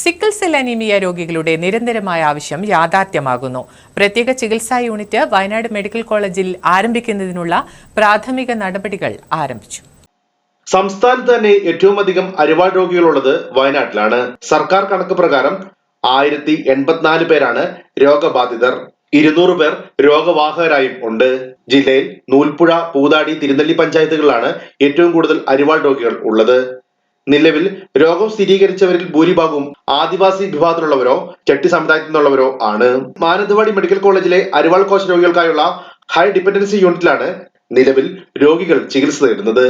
Sickle cell anaemia രോഗികളുടെ നിരന്തരമായ ആവശ്യം യാഥാർത്ഥ്യമാകുന്നു. പ്രത്യേക ചികിത്സാ യൂണിറ്റ് വയനാട് മെഡിക്കൽ കോളേജിൽ ആരംഭിക്കുന്നതിനുള്ള പ്രാഥമിക നടപടികൾ ആരംഭിച്ചു. സംസ്ഥാനത്ത് തന്നെ ഏറ്റവും അധികം അരിവാൾ രോഗികളുള്ളത് വയനാട്ടിലാണ്. സർക്കാർ കണക്ക് പ്രകാരം ആയിരത്തി എൺപത്തിനാല് പേരാണ് രോഗബാധിതർ. ഇരുന്നൂറ് പേർ രോഗവാഹകരായും ഉണ്ട്. ജില്ലയിൽ നൂൽപ്പുഴ പൂതാടി തിരുനെല്ലി പഞ്ചായത്തുകളിലാണ് ഏറ്റവും കൂടുതൽ അരിവാൾ രോഗികൾ ഉള്ളത്. നിലവിൽ രോഗം സ്ഥിരീകരിച്ചവരിൽ ഭൂരിഭാഗവും ആദിവാസി വിഭാഗത്തിലുള്ളവരോ ചെട്ടി സമുദായത്തിൽ നിന്നുള്ളവരോ ആണ്. മാനന്തവാടി മെഡിക്കൽ കോളേജിലെ അരിവാൾ കോശ രോഗികൾക്കായുള്ള ഹൈ ഡിപെൻഡൻസി യൂണിറ്റിലാണ് നിലവിൽ രോഗികൾ ചികിത്സ തേടുന്നത്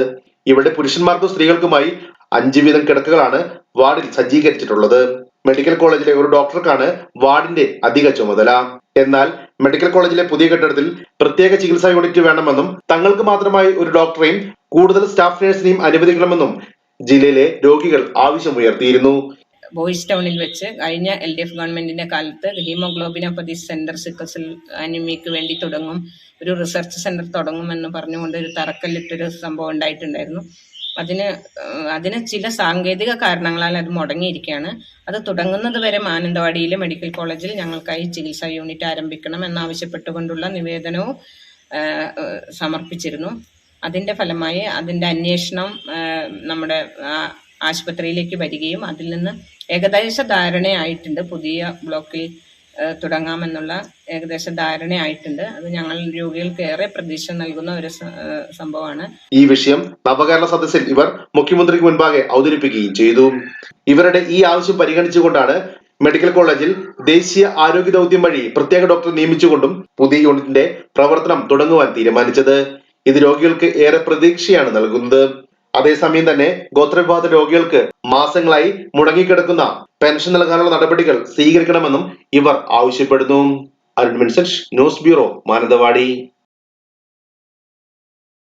ഇവിടെ പുരുഷന്മാർക്കും സ്ത്രീകൾക്കുമായി അഞ്ച് വീതം കിടക്കകളാണ് വാർഡിൽ സജ്ജീകരിച്ചിട്ടുള്ളത്. മെഡിക്കൽ കോളേജിലെ ഒരു ഡോക്ടർക്കാണ് വാർഡിന്റെ അധിക ചുമതല. എന്നാൽ മെഡിക്കൽ കോളേജിലെ പുതിയ കെട്ടിടത്തിൽ പ്രത്യേക ചികിത്സാ യൂണിറ്റ് വേണമെന്നും തങ്ങൾക്ക് മാത്രമായി ഒരു ഡോക്ടറെയും കൂടുതൽ സ്റ്റാഫ് നഴ്സിനെയും അനുവദിക്കണമെന്നും ജില്ലയിലെ രോഗികൾ ആവശ്യമുയർത്തിയിരുന്നു. ബോയ്സ് ടൗണിൽ വെച്ച് കഴിഞ്ഞ എൽ ഡി എഫ് ഗവൺമെന്റിന്റെ കാലത്ത് ഹീമോഗ്ലോബിനോപ്പതി സെന്റർ സിക്കസിൽ അനിമിക്ക് വേണ്ടി തുടങ്ങും ഒരു റിസർച്ച് സെന്റർ തുടങ്ങുമെന്ന് പറഞ്ഞുകൊണ്ട് ഒരു തറക്കല്ലിട്ടൊരു സംഭവം ഉണ്ടായിട്ടുണ്ടായിരുന്നു. അതിന് അതിന് ചില സാങ്കേതിക കാരണങ്ങളാൽ അത് മുടങ്ങിയിരിക്കുകയാണ്. അത് തുടങ്ങുന്നത് വരെ മാനന്തവാടിയിലെ മെഡിക്കൽ കോളേജിൽ ഞങ്ങൾക്കായി ചികിത്സാ യൂണിറ്റ് ആരംഭിക്കണം എന്നാവശ്യപ്പെട്ടുകൊണ്ടുള്ള നിവേദനവും സമർപ്പിച്ചിരുന്നു. അതിന്റെ ഫലമായി അതിന്റെ അന്വേഷണം നമ്മുടെ ആശുപത്രിയിലേക്ക് വരികയും അതിൽ നിന്ന് ഏകദേശ ധാരണയായിട്ടുണ്ട്. പുതിയ ബ്ലോക്കിൽ തുടങ്ങാമെന്നുള്ള ഏകദേശ ധാരണയായിട്ടുണ്ട്. അത് ഞങ്ങൾ രോഗികൾക്ക് ഏറെ പ്രതീക്ഷ നൽകുന്ന ഒരു സംഭവമാണ്. ഈ വിഷയം നവകേരള സദസ്സിൽ ഇവർ മുഖ്യമന്ത്രിക്ക് മുൻപാകെ അവതരിപ്പിക്കുകയും ചെയ്തു. ഇവരുടെ ഈ ആവശ്യം പരിഗണിച്ചുകൊണ്ടാണ് മെഡിക്കൽ കോളേജിൽ ദേശീയ ആരോഗ്യ ദൗത്യം വഴി പ്രത്യേക ഡോക്ടർ നിയമിച്ചുകൊണ്ടും പുതിയ യൂണിറ്റിന്റെ പ്രവർത്തനം തുടങ്ങുവാൻ തീരുമാനിച്ചത്. ഇത് രോഗികൾക്ക് ഏറെ പ്രതീക്ഷയാണ് നൽകുന്നത്. അതേസമയം തന്നെ ഗോത്രവിഭാഗ രോഗികൾക്ക് മാസങ്ങളായി മുടങ്ങിക്കിടക്കുന്ന പെൻഷൻ നൽകാനുള്ള നടപടികൾ സ്വീകരിക്കണമെന്നും ഇവർ ആവശ്യപ്പെടുന്നു. Arun Vincent news bureau Mananthavady.